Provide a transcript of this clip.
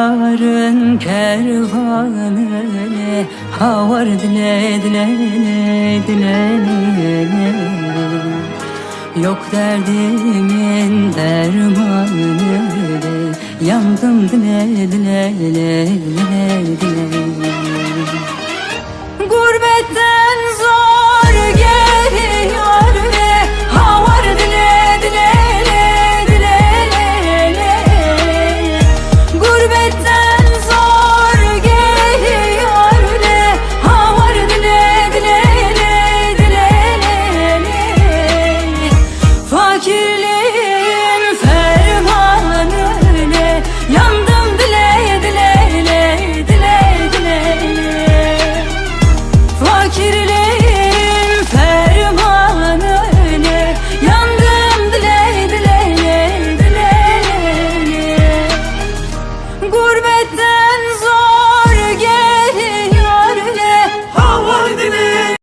yarın kervanı Ha var dile dile dile dile. Yok derdimin dermanı Yandım dile dile dile dile dile Fakirliğin fermanı Yandım dile dile dile dile. Gurbetten zor